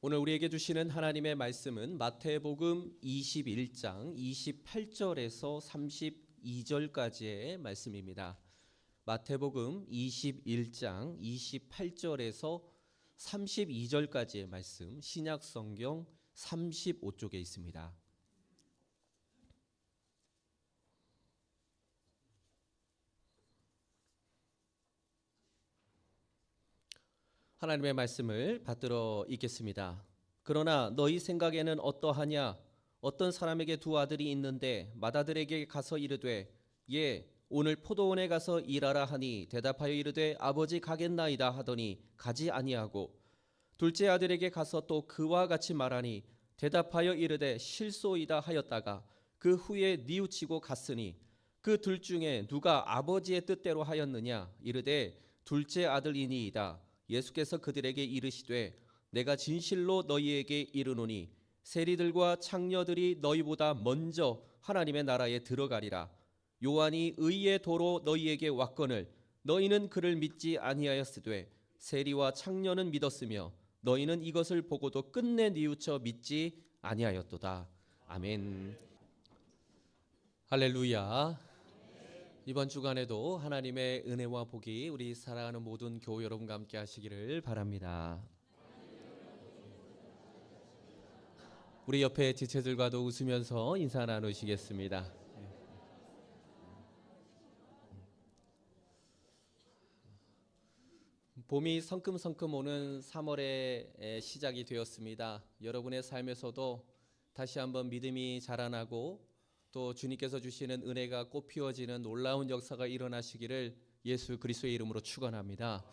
오늘 우리에게 주시는 하나님의 말씀은 마태복음 21장 28절에서 32절까지의 말씀입니다. 마태복음 21장 28절에서 32절까지의 말씀 신약 성경 35쪽에 있습니다. 하나님의 말씀을 받들어 읽겠습니다. 그러나 너희 생각에는 어떠하냐? 어떤 사람에게 두 아들이 있는데 맏아들에게 가서 이르되 예 오늘 포도원에 가서 일하라 하니 대답하여 이르되 아버지 가겠나이다 하더니 가지 아니하고 둘째 아들에게 가서 또 그와 같이 말하니 대답하여 이르되 실소이다 하였다가 그 후에 뉘우치고 갔으니 그 둘 중에 누가 아버지의 뜻대로 하였느냐 이르되 둘째 아들이니이다 예수께서 그들에게 이르시되 내가 진실로 너희에게 이르노니 세리들과 창녀들이 너희보다 먼저 하나님의 나라에 들어가리라. 요한이 의의 도로 너희에게 왔거늘 너희는 그를 믿지 아니하였으되 세리와 창녀는 믿었으며 너희는 이것을 보고도 끝내 뉘우쳐 믿지 아니하였도다. 아멘. 할렐루야 이번 주간에도 하나님의 은혜와 복이 우리 사랑하는 모든 교우 여러분과 함께 하시기를 바랍니다. 우리 옆에 지체들과도 웃으면서 인사 나누시겠습니다. 봄이 성큼성큼 오는 3월의 시작이 되었습니다. 여러분의 삶에서도 다시 한번 믿음이 자라나고 또 주님께서 주시는 은혜가 꽃피워지는 놀라운 역사가 일어나시기를 예수 그리스도의 이름으로 축원합니다.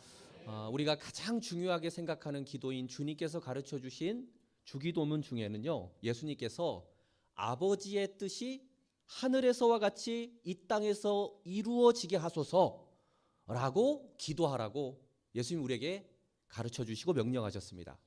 아, 우리가 가장 중요하게 생각하는 기도인 주님께서 가르쳐 주신 주기도문 중에는요. 예수님께서 아버지의 뜻이 하늘에서와 같이 이 땅에서 이루어지게 하소서라고 기도하라고 예수님 우리에게 가르쳐 주시고 명령하셨습니다.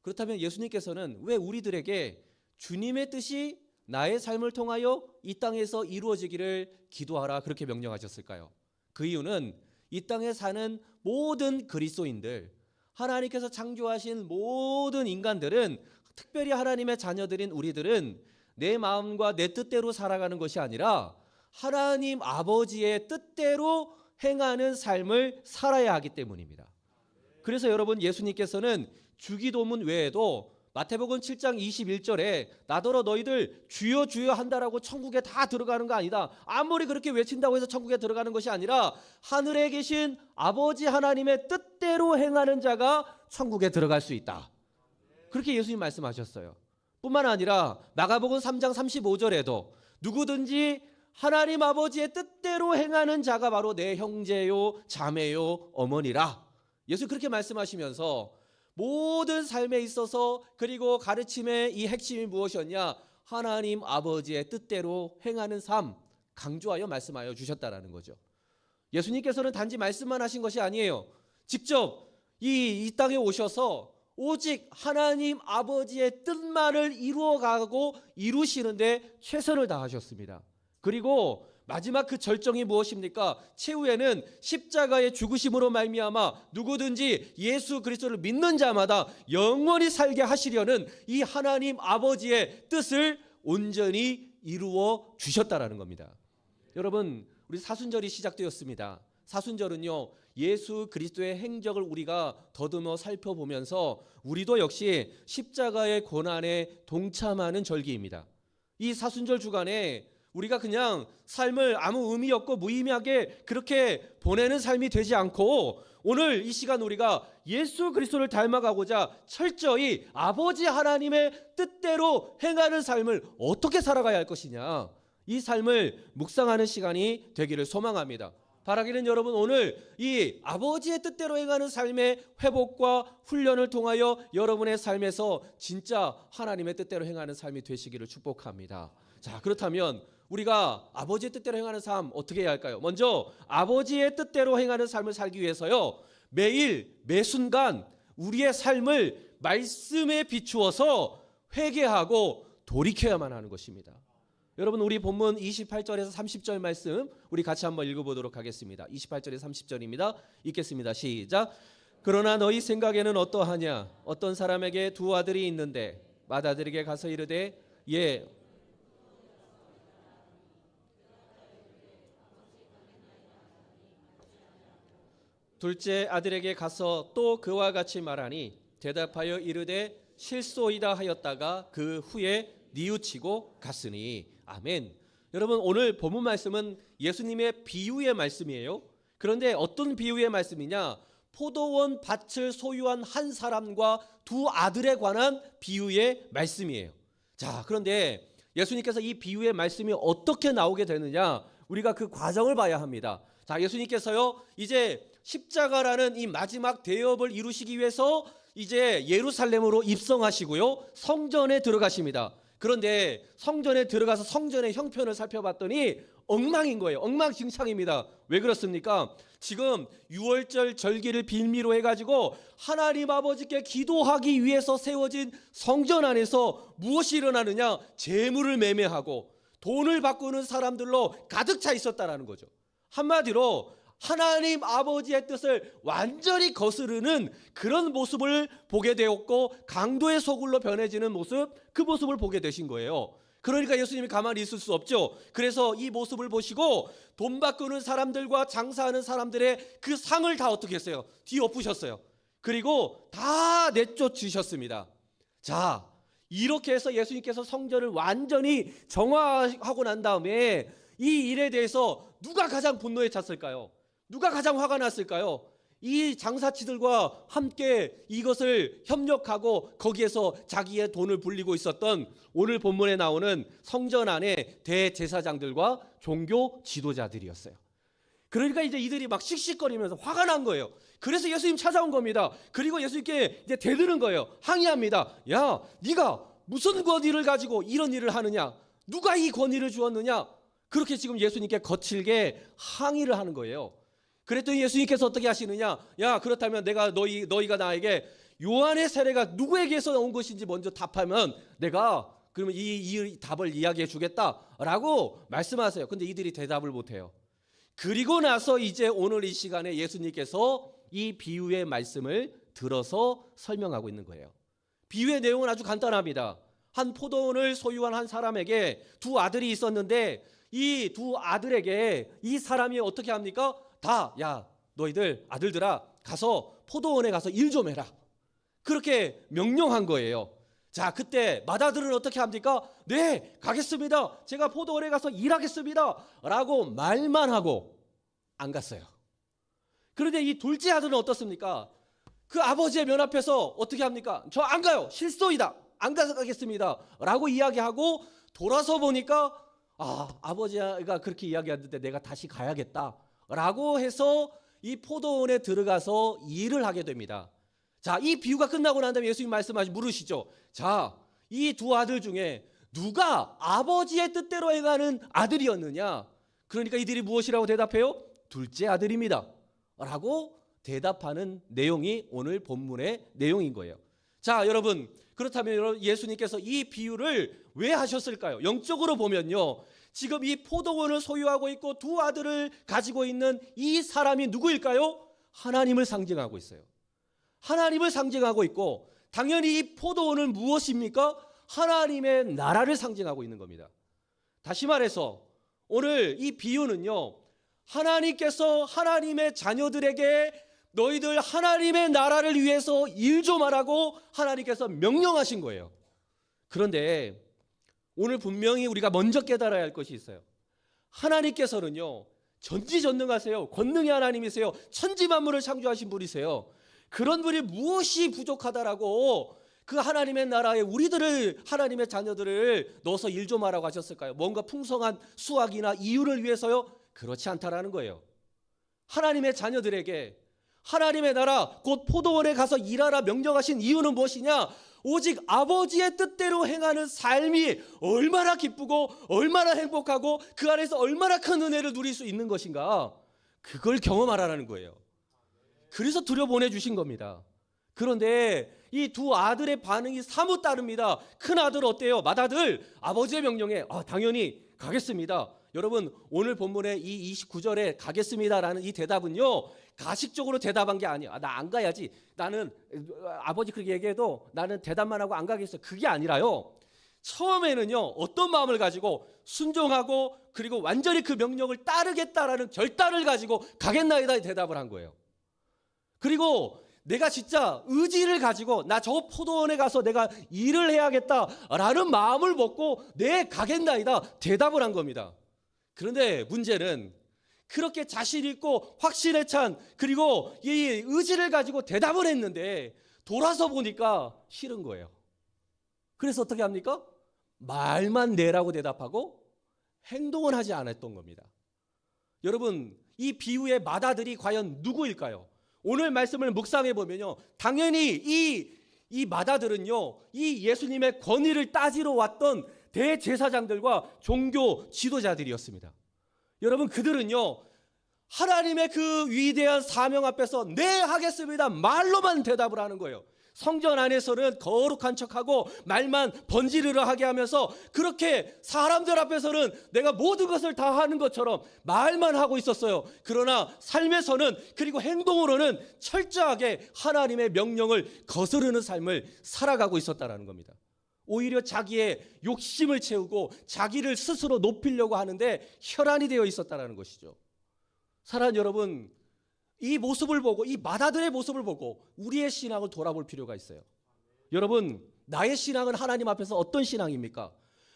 그렇다면 예수님께서는 왜 우리들에게 주님의 뜻이 나의 삶을 통하여 이 땅에서 이루어지기를 기도하라 그렇게 명령하셨을까요? 그 이유는 이 땅에 사는 모든 그리스도인들 하나님께서 창조하신 모든 인간들은 특별히 하나님의 자녀들인 우리들은 내 마음과 내 뜻대로 살아가는 것이 아니라 하나님 아버지의 뜻대로 행하는 삶을 살아야 하기 때문입니다. 그래서 여러분 예수님께서는 주기도문 외에도 마태복음 7장 21절에 나더러 너희들 주여 주여 한다라고 천국에 다 들어가는 거 아니다. 아무리 그렇게 외친다고 해서 천국에 들어가는 것이 아니라 하늘에 계신 아버지 하나님의 뜻대로 행하는 자가 천국에 들어갈 수 있다. 그렇게 예수님 말씀하셨어요. 뿐만 아니라 마가복음 3장 35절에도 누구든지 하나님 아버지의 뜻대로 행하는 자가 바로 내 형제요 자매요 어머니라. 예수 그렇게 말씀하시면서 모든 삶에 있어서 그리고 가르침의 이 핵심이 무엇이었냐? 하나님 아버지의 뜻대로 행하는 삶 강조하여 말씀하여 주셨다라는 거죠. 예수님께서는 단지 말씀만 하신 것이 아니에요. 직접 이, 이 땅에 오셔서 오직 하나님 아버지의 뜻만을 이루어가고 이루시는데 최선을 다하셨습니다. 그리고 마지막 그 절정이 무엇입니까? 최후에는 십자가의 죽으심으로 말미암아 누구든지 예수 그리스도를 믿는 자마다 영원히 살게 하시려는 이 하나님 아버지의 뜻을 온전히 이루어 주셨다라는 겁니다. 여러분, 우리 사순절이 시작되었습니다. 사순절은요, 예수 그리스도의 행적을 우리가 더듬어 살펴보면서 우리도 역시 십자가의 고난에 동참하는 절기입니다. 이 사순절 주간에 우리가 그냥 삶을 아무 의미 없고 무의미하게 그렇게 보내는 삶이 되지 않고 오늘 이 시간 우리가 예수 그리스도를 닮아가고자 철저히 아버지 하나님의 뜻대로 행하는 삶을 어떻게 살아가야 할 것이냐. 이 삶을 묵상하는 시간이 되기를 소망합니다. 바라기는 여러분 오늘 이 아버지의 뜻대로 행하는 삶의 회복과 훈련을 통하여 여러분의 삶에서 진짜 하나님의 뜻대로 행하는 삶이 되시기를 축복합니다. 자, 그렇다면 우리가 아버지의 뜻대로 행하는 삶 어떻게 해야 할까요? 먼저 아버지의 뜻대로 행하는 삶을 살기 위해서요. 매일 매 순간 우리의 삶을 말씀에 비추어서 회개하고 돌이켜야만 하는 것입니다. 여러분 우리 본문 28절에서 30절 말씀 우리 같이 한번 읽어보도록 하겠습니다. 28절에서 30절입니다. 읽겠습니다. 시작. 그러나 너희 생각에는 어떠하냐? 어떤 사람에게 두 아들이 있는데 맏아들에게 가서 이르되 예 둘째 아들에게 가서 또 그와 같이 말하니 대답하여 이르되 실소이다 하였다가 그 후에 뉘우치고 갔으니 아멘. 여러분 오늘 본문 말씀은 예수님의 비유의 말씀이에요. 그런데 어떤 비유의 말씀이냐? 포도원 밭을 소유한 한 사람과 두 아들에 관한 비유의 말씀이에요. 자, 그런데 예수님께서 이 비유의 말씀이 어떻게 나오게 되느냐? 우리가 그 과정을 봐야 합니다. 자, 예수님께서요, 이제 십자가라는 이 마지막 대업을 이루시기 위해서 이제 예루살렘으로 입성하시고요, 성전에 들어가십니다. 그런데 성전에 들어가서 성전의 형편을 살펴봤더니 엉망인 거예요. 엉망진창입니다. 왜 그렇습니까? 지금 유월절 절기를 빌미로 해가지고 하나님 아버지께 기도하기 위해서 세워진 성전 안에서 무엇이 일어나느냐? 재물을 매매하고 돈을 바꾸는 사람들로 가득 차 있었다라는 거죠. 한마디로 하나님 아버지의 뜻을 완전히 거스르는 그런 모습을 보게 되었고 강도의 소굴로 변해지는 모습 그 모습을 보게 되신 거예요. 그러니까 예수님이 가만히 있을 수 없죠. 그래서 이 모습을 보시고 돈 바꾸는 사람들과 장사하는 사람들의 그 상을 다 어떻게 했어요? 뒤엎으셨어요. 그리고 다 내쫓으셨습니다. 자, 이렇게 해서 예수님께서 성전을 완전히 정화하고 난 다음에 이 일에 대해서 누가 가장 분노에 찼을까요? 누가 가장 화가 났을까요? 이 장사치들과 함께 이것을 협력하고 거기에서 자기의 돈을 불리고 있었던 오늘 본문에 나오는 성전 안에 대제사장들과 종교 지도자들이었어요. 그러니까 이제 이들이 막 씩씩거리면서 화가 난 거예요. 그래서 예수님 찾아온 겁니다. 그리고 예수님께 이제 대드는 거예요. 항의합니다. 야, 네가 무슨 권위를 가지고 이런 일을 하느냐? 누가 이 권위를 주었느냐? 그렇게 지금 예수님께 거칠게 항의를 하는 거예요. 그랬더니 예수님께서 어떻게 하시느냐? 야, 그렇다면 내가 너희 너희가 나에게 요한의 세례가 누구에게서 온 것인지 먼저 답하면 내가 그러면 이, 이 답을 이야기해 주겠다라고 말씀하세요. 근데 이들이 대답을 못 해요. 그리고 나서 이제 오늘 이 시간에 예수님께서 이 비유의 말씀을 들어서 설명하고 있는 거예요. 비유의 내용은 아주 간단합니다. 한 포도원을 소유한 한 사람에게 두 아들이 있었는데 이 두 아들에게 이 사람이 어떻게 합니까? 다, 야, 너희들 아들들아, 가서 포도원에 가서 일 좀 해라. 그렇게 명령한 거예요. 자, 그때 맏아들은 어떻게 합니까? 네, 가겠습니다. 제가 포도원에 가서 일하겠습니다. 라고 말만 하고 안 갔어요. 그런데 이 둘째 아들은 어떻습니까? 그 아버지의 면 앞에서 어떻게 합니까? 저 안 가요. 실소이다. 안 가서 가겠습니다. 라고 이야기하고 돌아서 보니까 아, 아버지가 그렇게 이야기하는데 내가 다시 가야겠다. 라고 해서 이 포도원에 들어가서 일을 하게 됩니다. 자, 이 비유가 끝나고 난 다음에 예수님 말씀하시 물으시죠. 자, 이 두 아들 중에 누가 아버지의 뜻대로 행하는 아들이었느냐? 그러니까 이들이 무엇이라고 대답해요? 둘째 아들입니다. 라고 대답하는 내용이 오늘 본문의 내용인 거예요. 자, 여러분, 그렇다면 예수님께서 이 비유를 왜 하셨을까요? 영적으로 보면요. 지금 이 포도원을 소유하고 있고 두 아들을 가지고 있는 이 사람이 누구일까요? 하나님을 상징하고 있어요. 하나님을 상징하고 있고 당연히 이 포도원은 무엇입니까? 하나님의 나라를 상징하고 있는 겁니다. 다시 말해서 오늘 이 비유는요. 하나님께서 하나님의 자녀들에게 너희들 하나님의 나라를 위해서 일 좀 하라고 하나님께서 명령하신 거예요. 그런데 오늘 분명히 우리가 먼저 깨달아야 할 것이 있어요. 하나님께서는요. 전지전능하세요. 권능의 하나님이세요. 천지 만물을 창조하신 분이세요. 그런 분이 무엇이 부족하다라고 그 하나님의 나라에 우리들을 하나님의 자녀들을 넣어서 일 좀 하라고 하셨을까요? 뭔가 풍성한 수확이나 이유를 위해서요? 그렇지 않다라는 거예요. 하나님의 자녀들에게 하나님의 나라 곧 포도원에 가서 일하라 명령하신 이유는 무엇이냐? 오직 아버지의 뜻대로 행하는 삶이 얼마나 기쁘고 얼마나 행복하고 그 안에서 얼마나 큰 은혜를 누릴 수 있는 것인가? 그걸 경험하라는 거예요. 그래서 들여 보내 주신 겁니다. 그런데 이 두 아들의 반응이 사뭇 다릅니다. 큰 아들 어때요? 맏아들 아버지의 명령에 아, 당연히 가겠습니다. 여러분 오늘 본문의 이 29절에 가겠습니다라는 이 대답은요 가식적으로 대답한 게 아니야. 나 안 가야지. 나는 어, 아버지 그렇게 얘기해도 나는 대답만 하고 안 가겠어. 그게 아니라요. 처음에는요 어떤 마음을 가지고 순종하고 그리고 완전히 그 명령을 따르겠다라는 결단을 가지고 가겠나이다 대답을 한 거예요. 그리고 내가 진짜 의지를 가지고 나 저 포도원에 가서 내가 일을 해야겠다라는 마음을 먹고 내 가겠나이다 대답을 한 겁니다. 그런데 문제는 그렇게 자신 있고 확신에 찬 그리고 이 의지를 가지고 대답을 했는데 돌아서 보니까 싫은 거예요. 그래서 어떻게 합니까? 말만 내라고 대답하고 행동을 하지 않았던 겁니다. 여러분, 이 비유의 마다들이 과연 누구일까요? 오늘 말씀을 묵상해 보면요. 당연히 이, 이 마다들은요, 이 예수님의 권위를 따지러 왔던 대제사장들과 종교 지도자들이었습니다. 여러분, 그들은요, 하나님의 그 위대한 사명 앞에서 네 하겠습니다. 말로만 대답을 하는 거예요. 성전 안에서는 거룩한 척하고 말만 번지르르 하게 하면서 그렇게 사람들 앞에서는 내가 모든 것을 다 하는 것처럼 말만 하고 있었어요. 그러나 삶에서는 그리고 행동으로는 철저하게 하나님의 명령을 거스르는 삶을 살아가고 있었다라는 겁니다. 오히려 자기의 욕심을 채우고 자기를 스스로 높이려고 하는데 혈안이 되어 있었다라는 것이죠. 사랑하는 여러분, 이 모습을 보고 이 마다들의 모습을 보고 우리의 신앙을 돌아볼 필요가 있어요. 여러분, 나의 신앙은 하나님 앞에서 어떤 신앙입니까?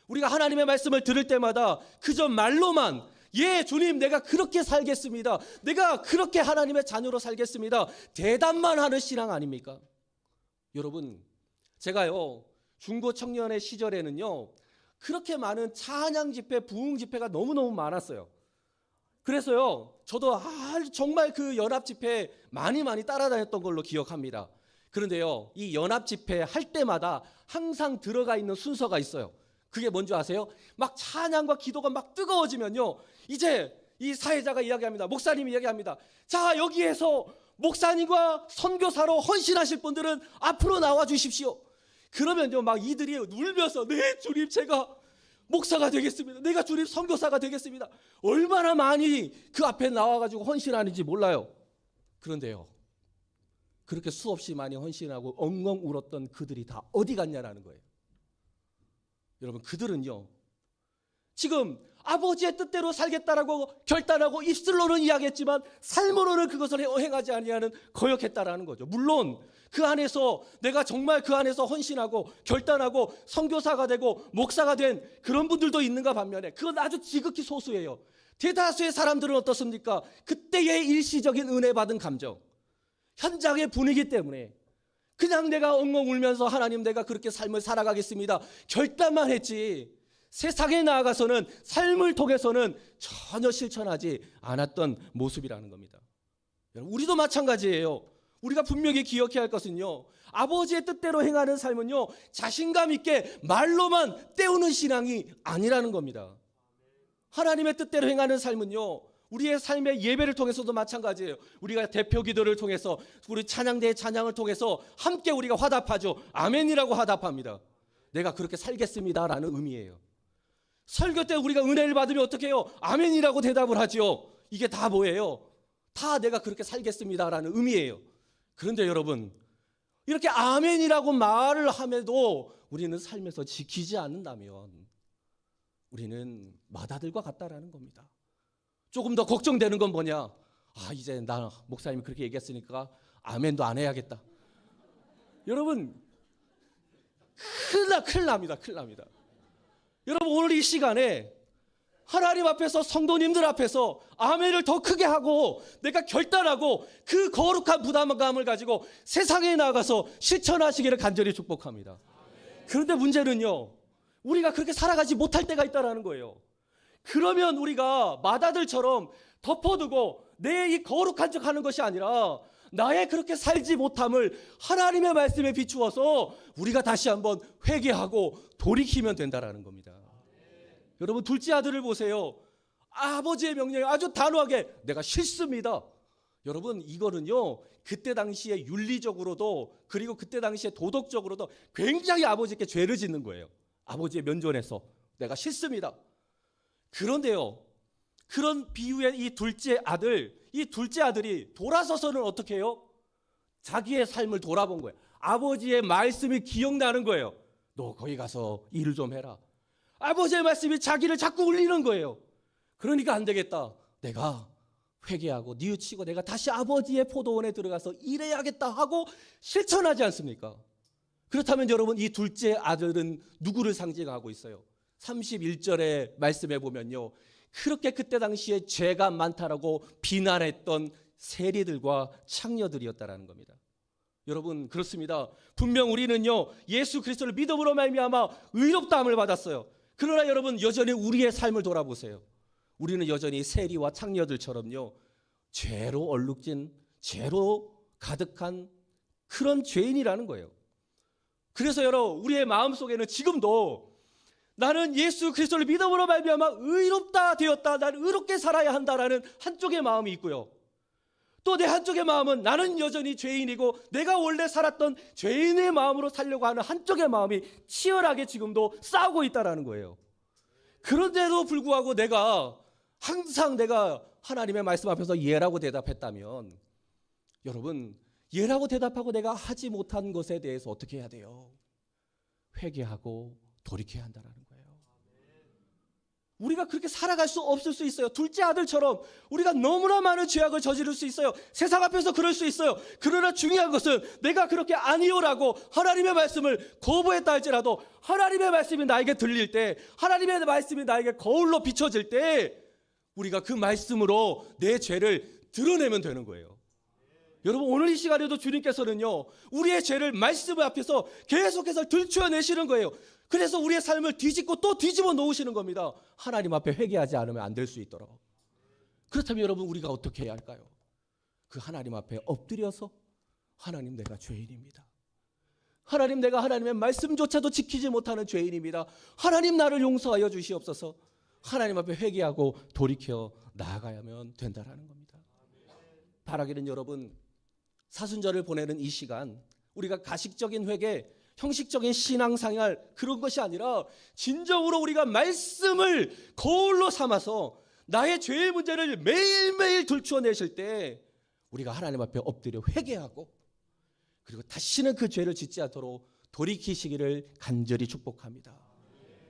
우리가 하나님의 말씀을 들을 때마다 그저 말로만 예, 주님, 내가 그렇게 살겠습니다. 내가 그렇게 하나님의 자녀로 살겠습니다. 대답만 하는 신앙 아닙니까? 여러분, 제가요, 중고 청년의 시절에는요, 그렇게 많은 찬양 집회, 부흥 집회가 너무너무 많았어요. 그래서요, 저도 아, 정말 그 연합 집회 많이 많이 따라다녔던 걸로 기억합니다. 그런데요, 이 연합 집회 할 때마다 항상 들어가 있는 순서가 있어요. 그게 뭔지 아세요? 막 찬양과 기도가 막 뜨거워지면요, 이제 이 사회자가 이야기합니다. 목사님이 이야기합니다. 자, 여기에서 목사님과 선교사로 헌신하실 분들은 앞으로 나와 주십시오. 그러면요, 막 이들이 울면서 네, 주님 제가 목사가 되겠습니다. 내가 주님 선교사가 되겠습니다. 얼마나 많이 그 앞에 나와가지고 헌신하는지 몰라요. 그런데요, 그렇게 수없이 많이 헌신하고 엉엉 울었던 그들이 다 어디 갔냐라는 거예요. 여러분, 그들은요, 지금 아버지의 뜻대로 살겠다라고 결단하고 입술로는 이야기했지만 삶으로는 그것을 행하지 아니하는 거역했다라는 거죠. 물론 그 안에서 내가 정말 그 안에서 헌신하고 결단하고 선교사가 되고 목사가 된 그런 분들도 있는가 반면에 그건 아주 지극히 소수예요. 대다수의 사람들은 어떻습니까? 그때의 일시적인 은혜 받은 감정, 현장의 분위기 때문에 그냥 내가 엉엉 울면서 하나님 내가 그렇게 삶을 살아가겠습니다. 결단만 했지. 세상에 나아가서는 삶을 통해서는 전혀 실천하지 않았던 모습이라는 겁니다. 여러분, 우리도 마찬가지예요. 우리가 분명히 기억해야 할 것은요. 아버지의 뜻대로 행하는 삶은요. 자신감 있게 말로만 때우는 신앙이 아니라는 겁니다. 하나님의 뜻대로 행하는 삶은요. 우리의 삶의 예배를 통해서도 마찬가지예요. 우리가 대표 기도를 통해서 우리 찬양대의 찬양을 통해서 함께 우리가 화답하죠. 아멘이라고 화답합니다. 내가 그렇게 살겠습니다라는 의미예요. 설교 때 우리가 은혜를 받으면 어떻게 해요? 아멘이라고 대답을 하지요. 이게 다 뭐예요? 다 내가 그렇게 살겠습니다라는 의미예요. 그런데 여러분, 이렇게 아멘이라고 말을 함에도 우리는 삶에서 지키지 않는다면 우리는 마다들과 같다라는 겁니다. 조금 더 걱정되는 건 뭐냐? 아, 이제 나 목사님이 그렇게 얘기했으니까 아멘도 안 해야겠다. 여러분, 큰일 납니다. 큰일 납니다. 여러분, 오늘 이 시간에 하나님 앞에서 성도님들 앞에서 아멘을 더 크게 하고 내가 결단하고 그 거룩한 부담감을 가지고 세상에 나가서 실천하시기를 간절히 축복합니다. 그런데 문제는요. 우리가 그렇게 살아가지 못할 때가 있다라는 거예요. 그러면 우리가 마다들처럼 덮어두고 내 이 거룩한 척 하는 것이 아니라 나의 그렇게 살지 못함을 하나님의 말씀에 비추어서 우리가 다시 한번 회개하고 돌이키면 된다라는 겁니다. 여러분 둘째 아들을 보세요. 아버지의 명령에 아주 단호하게 내가 싫습니다. 여러분 이거는요 그때 당시에 윤리적으로도 그리고 그때 당시에 도덕적으로도 굉장히 아버지께 죄를 짓는 거예요. 아버지의 면전에서 내가 싫습니다. 그런데요 그런 비유의 이 둘째 아들 이 둘째 아들이 돌아서서는 어떻게 해요? 자기의 삶을 돌아본 거예요. 아버지의 말씀이 기억나는 거예요. 너 거기 가서 일을 좀 해라. 아버지의 말씀이 자기를 자꾸 울리는 거예요. 그러니까 안 되겠다. 내가 회개하고 뉘우치고 내가 다시 아버지의 포도원에 들어가서 일해야겠다 하고 실천하지 않습니까? 그렇다면 여러분 이 둘째 아들은 누구를 상징하고 있어요? 31절의 말씀에 보면요. 그렇게 그때 당시에 죄가 많다라고 비난했던 세리들과 창녀들이었다라는 겁니다. 여러분 그렇습니다. 분명 우리는요 예수 그리스도를 믿음으로 말미암아 의롭다함을 받았어요. 그러나 여러분 여전히 우리의 삶을 돌아보세요. 우리는 여전히 세리와 창녀들처럼요 죄로 얼룩진 죄로 가득한 그런 죄인이라는 거예요. 그래서 여러분 우리의 마음 속에는 지금도 나는 예수 그리스도를 믿음으로 말미암아 의롭다 되었다. 나는 의롭게 살아야 한다라는 한쪽의 마음이 있고요. 또 내 한쪽의 마음은 나는 여전히 죄인이고 내가 원래 살았던 죄인의 마음으로 살려고 하는 한쪽의 마음이 치열하게 지금도 싸우고 있다라는 거예요. 그런데도 불구하고 내가 항상 내가 하나님의 말씀 앞에서 예라고 대답했다면 여러분 예라고 대답하고 내가 하지 못한 것에 대해서 어떻게 해야 돼요? 회개하고 돌이켜야 한다라는. 우리가 그렇게 살아갈 수 없을 수 있어요. 둘째 아들처럼 우리가 너무나 많은 죄악을 저지를 수 있어요. 세상 앞에서 그럴 수 있어요. 그러나 중요한 것은 내가 그렇게 아니요라고 하나님의 말씀을 거부했다 할지라도 하나님의 말씀이 나에게 들릴 때 하나님의 말씀이 나에게 거울로 비춰질 때 우리가 그 말씀으로 내 죄를 드러내면 되는 거예요. 여러분 오늘 이 시간에도 주님께서는요 우리의 죄를 말씀 앞에서 계속해서 들추어내시는 거예요. 그래서 우리의 삶을 뒤집고 또 뒤집어 놓으시는 겁니다. 하나님 앞에 회개하지 않으면 안 될 수 있도록. 그렇다면 여러분 우리가 어떻게 해야 할까요? 그 하나님 앞에 엎드려서 하나님 내가 죄인입니다. 하나님 내가 하나님의 말씀조차도 지키지 못하는 죄인입니다. 하나님 나를 용서하여 주시옵소서. 하나님 앞에 회개하고 돌이켜 나아가야면 된다라는 겁니다. 바라기는 여러분 사순절을 보내는 이 시간 우리가 가식적인 회개, 형식적인 신앙생활 그런 것이 아니라 진정으로 우리가 말씀을 거울로 삼아서 나의 죄의 문제를 매일매일 들추어 내실 때 우리가 하나님 앞에 엎드려 회개하고 그리고 다시는 그 죄를 짓지 않도록 돌이키시기를 간절히 축복합니다.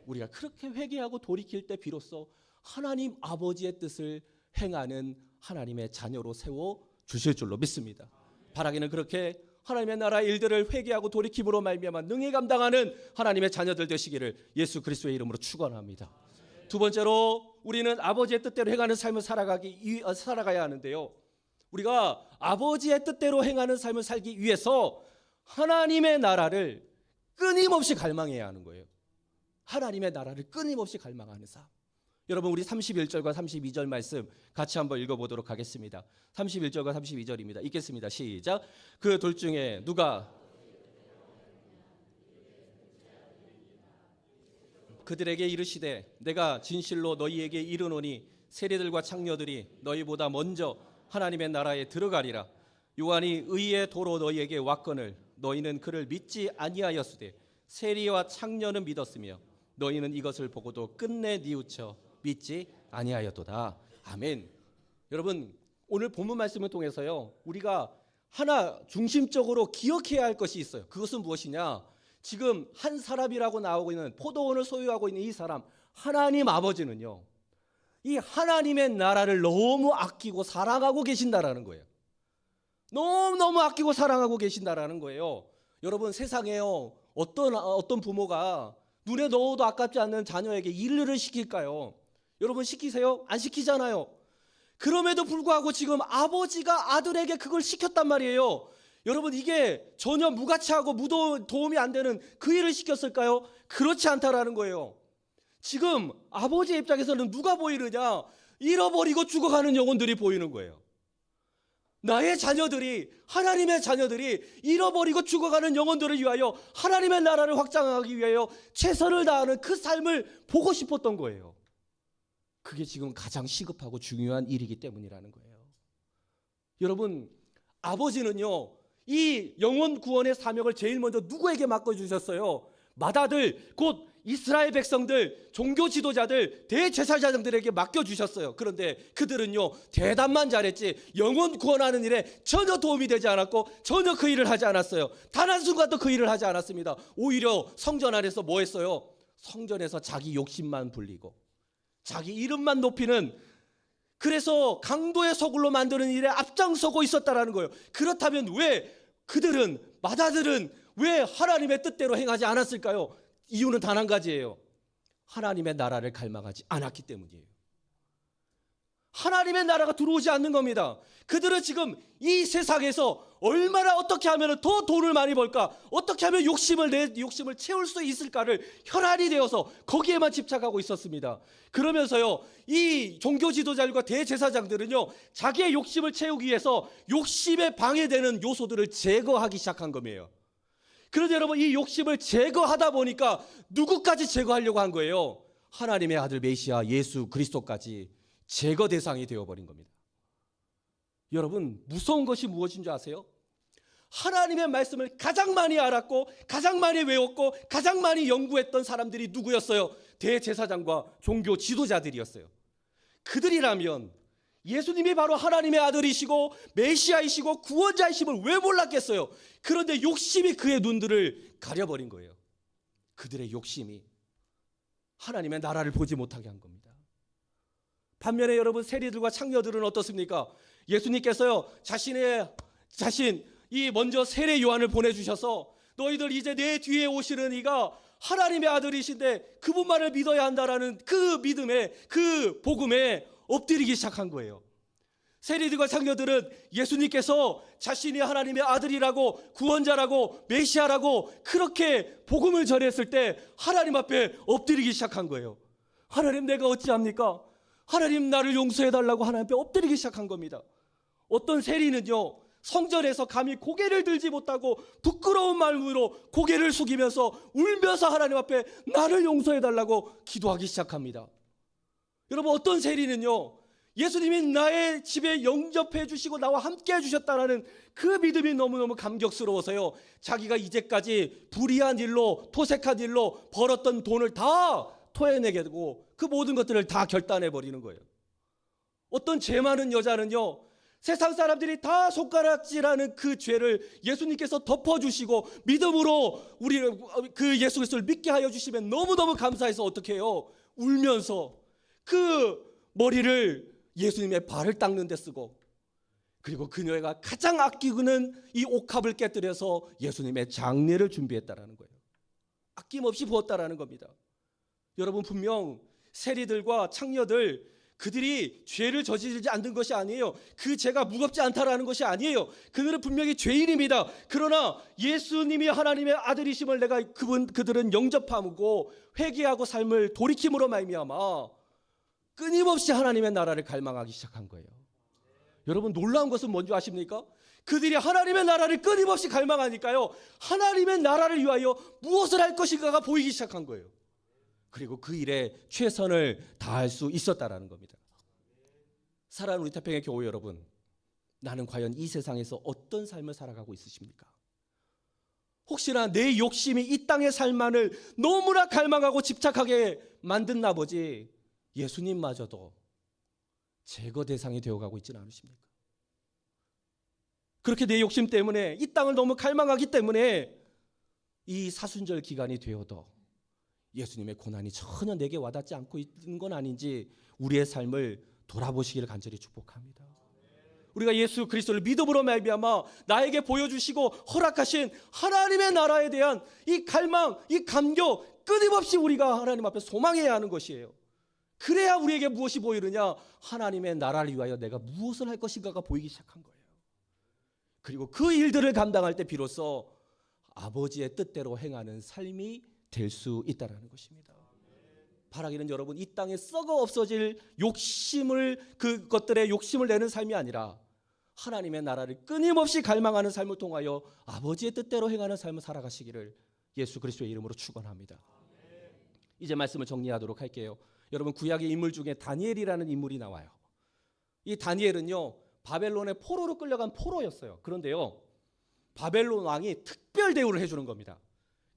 우리가 그렇게 회개하고 돌이킬 때 비로소 하나님 아버지의 뜻을 행하는 하나님의 자녀로 세워 주실 줄로 믿습니다. 바라기는 그렇게 하나님의 나라 일들을 회개하고 돌이킴으로 말미암아 능히 감당하는 하나님의 자녀들 되시기를 예수 그리스도의 이름으로 축원합니다. 두 번째로 우리는 아버지의 뜻대로 행하는 삶을 살아가기 위- 어, 살아가야 하는데요. 우리가 아버지의 뜻대로 행하는 삶을 살기 위해서 하나님의 나라를 끊임없이 갈망해야 하는 거예요. 하나님의 나라를 끊임없이 갈망하는 삶. 여러분 우리 31절과 32절 말씀 같이 한번 읽어보도록 하겠습니다. 31절과 32절입니다. 읽겠습니다. 시작. 그 둘 중에 누가 그들에게 이르시되 내가 진실로 너희에게 이르노니 세리들과 창녀들이 너희보다 먼저 하나님의 나라에 들어가리라. 요한이 의의 도로 너희에게 왔거늘 너희는 그를 믿지 아니하였으되 세리와 창녀는 믿었으며 너희는 이것을 보고도 끝내 뉘우쳐 믿지 아니하였도다. 아멘. 여러분 오늘 본문 말씀을 통해서요 우리가 하나 중심적으로 기억해야 할 것이 있어요. 그것은 무엇이냐? 지금 한 사람이라고 나오고 있는 포도원을 소유하고 있는 이 사람 하나님 아버지는요 이 하나님의 나라를 너무 아끼고 사랑하고 계신다라는 거예요. 너무 너무 아끼고 사랑하고 계신다라는 거예요. 여러분 세상에요 어떤 어떤 부모가 눈에 넣어도 아깝지 않는 자녀에게 일을 시킬까요? 여러분 시키세요? 안 시키잖아요. 그럼에도 불구하고 지금 아버지가 아들에게 그걸 시켰단 말이에요. 여러분 이게 전혀 무가치하고 무도 도움이 안 되는 그 일을 시켰을까요? 그렇지 않다라는 거예요. 지금 아버지의 입장에서는 누가 보이느냐? 잃어버리고 죽어가는 영혼들이 보이는 거예요. 나의 자녀들이 하나님의 자녀들이 잃어버리고 죽어가는 영혼들을 위하여 하나님의 나라를 확장하기 위하여 최선을 다하는 그 삶을 보고 싶었던 거예요. 그게 지금 가장 시급하고 중요한 일이기 때문이라는 거예요. 여러분, 아버지는요, 이 영혼 구원의 사명을 제일 먼저 누구에게 맡겨주셨어요? 마다들 곧 이스라엘 백성들, 종교 지도자들, 대제사장들에게 맡겨 주셨어요. 그런데 그들은요 대답만 잘했지 영혼 구원하는 일에 전혀 도움이 되지 않았고 전혀 그 일을 하지 않았어요. 단 한 순간도 그 일을 하지 않았습니다. 오히려 성전 안에서 뭐 했어요? 성전에서 자기 욕심만 불리고 자기 이름만 높이는 그래서 강도의 서굴로 만드는 일에 앞장서고 있었다라는 거예요. 그렇다면 왜 그들은 마다들은 왜 하나님의 뜻대로 행하지 않았을까요? 이유는 단 한 가지예요. 하나님의 나라를 갈망하지 않았기 때문이에요. 하나님의 나라가 들어오지 않는 겁니다. 그들은 지금 이 세상에서 얼마나 어떻게 하면 더 돈을 많이 벌까? 어떻게 하면 욕심을 내 욕심을 채울 수 있을까를 혈안이 되어서 거기에만 집착하고 있었습니다. 그러면서요, 이 종교 지도자들과 대제사장들은요, 자기의 욕심을 채우기 위해서 욕심에 방해되는 요소들을 제거하기 시작한 겁니다. 그런데 여러분 이 욕심을 제거하다 보니까 누구까지 제거하려고 한 거예요? 하나님의 아들 메시아 예수 그리스도까지 제거 대상이 되어버린 겁니다. 여러분 무서운 것이 무엇인 줄 아세요? 하나님의 말씀을 가장 많이 알았고 가장 많이 외웠고 가장 많이 연구했던 사람들이 누구였어요? 대제사장과 종교 지도자들이었어요. 그들이라면 예수님이 바로 하나님의 아들이시고 메시아이시고 구원자이심을 왜 몰랐겠어요? 그런데 욕심이 그의 눈들을 가려버린 거예요. 그들의 욕심이 하나님의 나라를 보지 못하게 한 겁니다. 반면에 여러분 세리들과 창녀들은 어떻습니까? 예수님께서요 자신의 자신 이 먼저 세례 요한을 보내주셔서 너희들 이제 내 뒤에 오시는 이가 하나님의 아들이신데 그분만을 믿어야 한다라는 그 믿음에 그 복음에 엎드리기 시작한 거예요. 세리들과 창녀들은 예수님께서 자신이 하나님의 아들이라고 구원자라고 메시아라고 그렇게 복음을 전했을 때 하나님 앞에 엎드리기 시작한 거예요. 하나님 내가 어찌합니까? 하나님 나를 용서해 달라고 하나님 앞에 엎드리기 시작한 겁니다. 어떤 세리는요. 성전에서 감히 고개를 들지 못하고 부끄러운 마음으로 고개를 숙이면서 울면서 하나님 앞에 나를 용서해 달라고 기도하기 시작합니다. 여러분 어떤 세리는요. 예수님이 나의 집에 영접해 주시고 나와 함께 해 주셨다라는 그 믿음이 너무너무 감격스러워서요. 자기가 이제까지 불의한 일로 토색한 일로 벌었던 돈을 다 토해내게 되고 그 모든 것들을 다 결단해 버리는 거예요. 어떤 죄 많은 여자는요. 세상 사람들이 다 손가락질하는 그 죄를 예수님께서 덮어주시고 믿음으로 우리 그 예수 그리스도를 믿게 하여 주시면 너무너무 감사해서 어떻게 해요? 울면서 그 머리를 예수님의 발을 닦는 데 쓰고 그리고 그녀가 가장 아끼고는 이 옥합을 깨뜨려서 예수님의 장례를 준비했다라는 거예요. 아낌없이 부었다라는 겁니다. 여러분 분명 세리들과 창녀들 그들이 죄를 저지르지 않는 것이 아니에요. 그 죄가 무겁지 않다라는 것이 아니에요. 그들은 분명히 죄인입니다. 그러나 예수님이 하나님의 아들이심을 내가 그분 그들은 영접하고 회개하고 삶을 돌이킴으로 말미암아 끊임없이 하나님의 나라를 갈망하기 시작한 거예요. 여러분 놀라운 것은 뭔지 아십니까? 그들이 하나님의 나라를 끊임없이 갈망하니까요. 하나님의 나라를 위하여 무엇을 할 것인가가 보이기 시작한 거예요. 그리고 그 일에 최선을 다할 수 있었다라는 겁니다. 사랑하는 우리 태평의 교회 여러분, 나는 과연 이 세상에서 어떤 삶을 살아가고 있으십니까? 혹시나 내 욕심이 이 땅의 삶만을 너무나 갈망하고 집착하게 만든 나머지 예수님마저도 제거 대상이 되어가고 있지는 않으십니까? 그렇게 내 욕심 때문에 이 땅을 너무 갈망하기 때문에 이 사순절 기간이 되어도 예수님의 고난이 전혀 내게 와닿지 않고 있는 건 아닌지 우리의 삶을 돌아보시기를 간절히 축복합니다. 우리가 예수 그리스도를 믿음으로 말미암아 나에게 보여주시고 허락하신 하나님의 나라에 대한 이 갈망, 이 감격 끊임없이 우리가 하나님 앞에 소망해야 하는 것이에요. 그래야 우리에게 무엇이 보이느냐? 하나님의 나라를 위하여 내가 무엇을 할 것인가가 보이기 시작한 거예요. 그리고 그 일들을 감당할 때 비로소 아버지의 뜻대로 행하는 삶이 될 수 있다라는 것입니다. 바라기는 여러분 이 땅에 썩어 없어질 욕심을 그것들의 욕심을 내는 삶이 아니라 하나님의 나라를 끊임없이 갈망하는 삶을 통하여 아버지의 뜻대로 행하는 삶을 살아가시기를 예수 그리스도의 이름으로 축원합니다. 이제 말씀을 정리하도록 할게요. 여러분 구약의 인물 중에 다니엘이라는 인물이 나와요. 이 다니엘은요 바벨론의 포로로 끌려간 포로였어요. 그런데요 바벨론 왕이 특별 대우를 해주는 겁니다.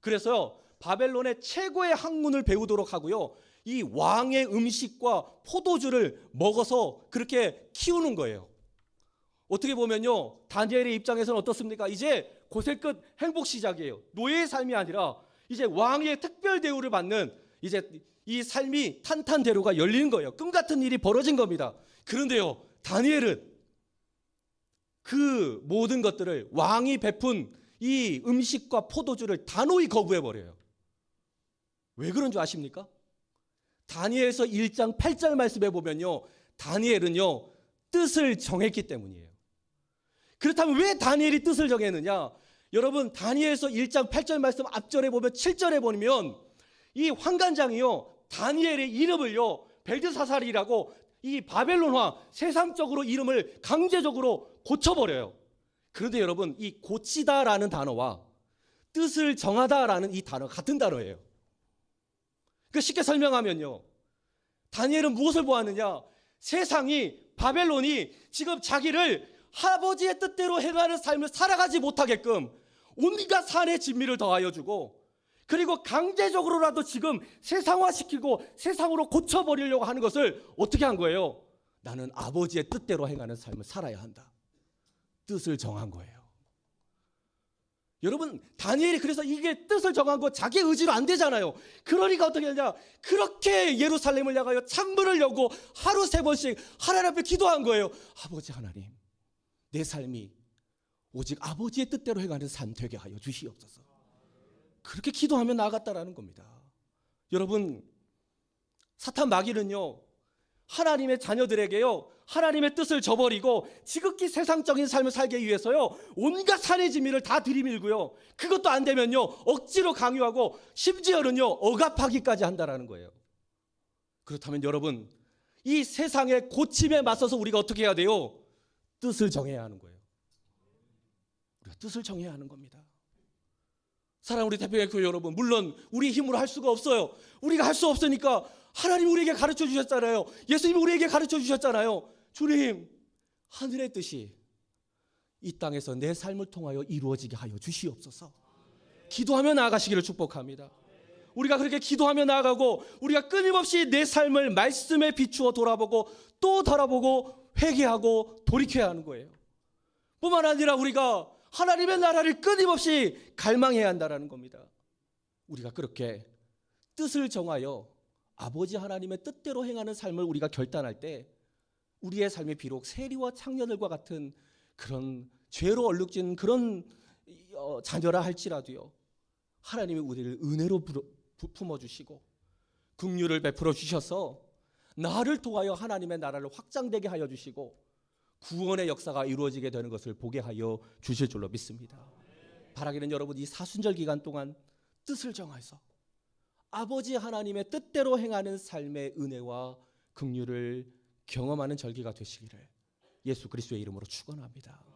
그래서 바벨론의 최고의 학문을 배우도록 하고요. 이 왕의 음식과 포도주를 먹어서 그렇게 키우는 거예요. 어떻게 보면요. 다니엘의 입장에서는 어떻습니까? 이제 고생 끝 행복 시작이에요. 노예의 삶이 아니라 이제 왕의 특별 대우를 받는 이제 이 삶이 탄탄대로가 열리는 거예요. 꿈 같은 일이 벌어진 겁니다. 그런데요. 다니엘은 그 모든 것들을 왕이 베푼 이 음식과 포도주를 단호히 거부해 버려요. 왜 그런 줄 아십니까? 다니엘서 1장 8절 말씀에 보면요. 다니엘은요. 뜻을 정했기 때문이에요. 그렇다면 왜 다니엘이 뜻을 정했느냐? 여러분 다니엘서 1장 8절 말씀 앞절에 보면 7절에 보면 이 환관장이요. 다니엘의 이름을요. 벨드사살이라고 이 바벨론화 세상적으로 이름을 강제적으로 고쳐버려요. 그런데 여러분 이 고치다라는 단어와 뜻을 정하다라는 이 단어 같은 단어예요. 그 쉽게 설명하면요. 다니엘은 무엇을 보았느냐? 세상이 바벨론이 지금 자기를 아버지의 뜻대로 행하는 삶을 살아가지 못하게끔 온갖 산의 진미를 더하여 주고 그리고 강제적으로라도 지금 세상화시키고 세상으로 고쳐버리려고 하는 것을 어떻게 한 거예요? 나는 아버지의 뜻대로 행하는 삶을 살아야 한다. 뜻을 정한 거예요. 여러분 다니엘이 그래서 이게 뜻을 거 자기 의지로 안 되잖아요. 그러니까 어떻게 하냐? 그렇게 예루살렘을 향하여 창문을 열고 하루 세 번씩 하나님 앞에 기도한 거예요. 아버지 하나님, 내 삶이 오직 아버지의 뜻대로 행하는 삶 되게 하여 주시옵소서. 그렇게 기도하며 나아갔다라는 겁니다. 여러분 사탄 마귀는요 하나님의 자녀들에게요 하나님의 뜻을 저버리고 지극히 세상적인 삶을 살기 위해서요 온갖 산의 진미를 다 들이밀고요 그것도 안 되면요 억지로 강요하고 심지어는요 억압하기까지 한다라는 거예요. 그렇다면 여러분 이 세상의 고침에 맞서서 우리가 어떻게 해야 돼요? 뜻을 정해야 하는 거예요. 우리가 뜻을 정해야 하는 겁니다. 사랑 우리 대표의 교회 여러분, 물론 우리 힘으로 할 수가 없어요. 우리가 할 수 없으니까 하나님 우리에게 가르쳐 주셨잖아요. 예수님이 우리에게 가르쳐 주셨잖아요. 주님, 하늘의 뜻이 이 땅에서 내 삶을 통하여 이루어지게 하여 주시옵소서. 기도하며 나아가시기를 축복합니다. 우리가 그렇게 기도하며 나아가고 우리가 끊임없이 내 삶을 말씀에 비추어 돌아보고 또 돌아보고 회개하고 돌이켜야 하는 거예요. 뿐만 아니라 우리가 하나님의 나라를 끊임없이 갈망해야 한다라는 겁니다. 우리가 그렇게 뜻을 정하여 아버지 하나님의 뜻대로 행하는 삶을 우리가 결단할 때 우리의 삶이 비록 세리와 창녀들과 같은 그런 죄로 얼룩진 그런 어, 자녀라 할지라도요. 하나님이 우리를 은혜로 품어 주시고 긍휼을 베풀어 주셔서 나를 통하여 하나님의 나라를 확장되게 하여 주시고 구원의 역사가 이루어지게 되는 것을 보게 하여 주실 줄로 믿습니다. 바라기는 여러분 이 사순절 기간 동안 뜻을 정해서 아버지 하나님의 뜻대로 행하는 삶의 은혜와 긍휼을 경험하는 절기가 되시기를 예수 그리스도의 이름으로 축원합니다.